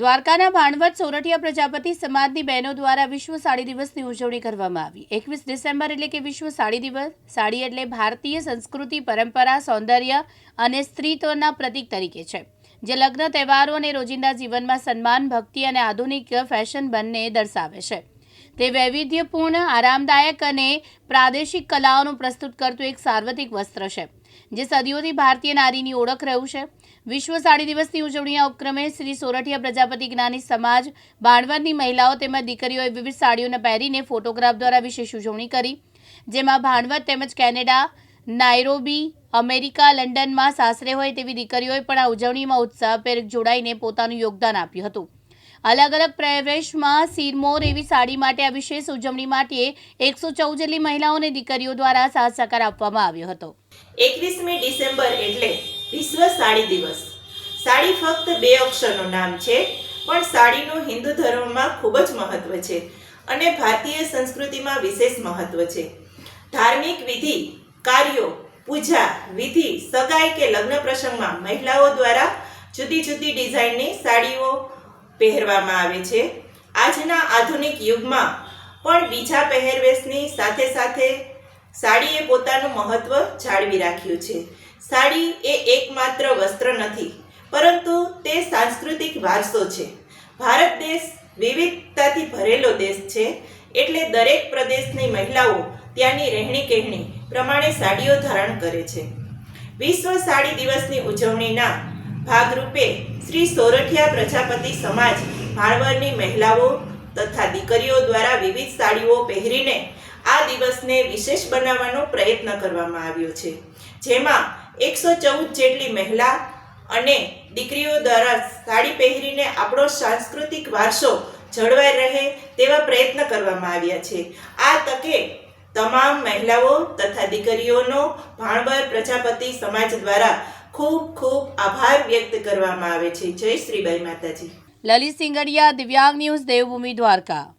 દ્વારકાના ભાણવત સોરઠિયા પ્રજાપતિ સમાજની બહેનો દ્વારા વિશ્વ સાડી દિવસની ઉજવણી કરવામાં આવી. એકવીસ ડિસેમ્બર એટલે કે વિશ્વ સાડી દિવસ, સાડી એટલે ભારતીય સંસ્કૃતિ, પરંપરા, સૌંદર્ય અને સ્ત્રીત્વના પ્રતીક તરીકે છે. જે લગ્ન, તહેવારો અને રોજિંદા જીવનમાં સન્માન, ભક્તિ અને આધુનિક ફેશન બંને દર્શાવે છે. તે વૈવિધ્યપૂર્ણ, આરામદાયક અને પ્રાદેશિક કલાઓનું પ્રસ્તુત કરતું એક સાર્વત્રિક વસ્ત્ર છે. જે સદીઓથી ભારતીય નારીની ઓળખ રહ્યું છે. વિશ્વ સાડી દિવસની ઉજવણીના ઉપક્રમે શ્રી સોરઠિયા પ્રજાપતિ જ્ઞાની સમાજ બાણવરની મહિલાઓ તેમજ દીકરીઓએ વિવિધ સાડીઓને પહેરીને ફોટોગ્રાફ દ્વારા વિશેષ ઉજવણી કરી. જેમાં ભાણવત તેમજ કેનેડા, નાયરોબી, અમેરિકા, લંડનમાં સાસરે હોય તેવી દીકરીઓએ પણ આ ઉજવણીમાં ઉત્સાહભેર જોડાઈને પોતાનું યોગદાન આપ્યું હતું. અલગ અલગ પ્રવેશમાં સિરમોર એવી સાડી માટે આ વિશેષ ઉજવણી માટે એકસો ચૌદ જેટલી મહિલાઓ અને દીકરીઓ દ્વારા સાથ સહકાર આપવામાં આવ્યો હતો. એકવીસમી ડિસેમ્બર એટલે વિશ્વ સાડી દિવસ. સાડી ફક્ત બે અક્ષરનું નામ છે, પણ સાડીનું હિન્દુ ધર્મમાં ખૂબ જ મહત્વ છે અને ભારતીય સંસ્કૃતિમાં વિશેષ મહત્વ છે. ધાર્મિક વિધિ, કાર્યો, પૂજા, વિધિ, સગાઈ કે લગ્ન પ્રસંગમાં મહિલાઓ દ્વારા જુદી જુદી ડિઝાઇનની સાડીઓ પહેરવામાં આવે છે. આજના આધુનિક યુગમાં પણ બીજા પહેરવેશની સાથે સાથે સાડીએ પોતાનું મહત્વ જાળવી રાખ્યું છે. સાડી એ એકમાત્ર વસ્ત્ર નથી, પરંતુ તે સાંસ્કૃતિક વારસો છે. ભારત દેશ વિવિધતાથી ભરેલો દેશ છે, એટલે દરેક પ્રદેશની મહિલાઓ ત્યાંની રહેણી કહેણી પ્રમાણે સાડીઓ ધારણ કરે છે. વિશ્વ સાડી દિવસની ઉજવણીના ભાગરૂપે શ્રી સોરઠિયા પ્રજાપતિ સમાજ ભાણવરની મહિલાઓ તથા દીકરીઓ દ્વારા વિવિધ સાડીઓ પહેરીને આ દિવસને વિશેષ બનાવવાનો પ્રયત્ન કરવામાં આવ્યો છે. જેમાં એકસો ચૌદ જેટલી મહિલા અને દીકરીઓ દ્વારા સાડી પહેરીને આપણો સાંસ્કૃતિક વારસો જળવાઈ રહે તેવા પ્રયત્ન કરવામાં આવ્યા છે. આ તકે તમામ મહિલાઓ તથા દીકરીઓનો ભાણબર પ્રજાપતિ સમાજ દ્વારા ખૂબ ખૂબ આભાર વ્યક્ત કરવામાં આવે છે. જય શ્રીબાઈ માતાજી. લલિત સિંગડિયા દિવ્યાંગ ન્યૂઝ, દેવભૂમિ દ્વારકા.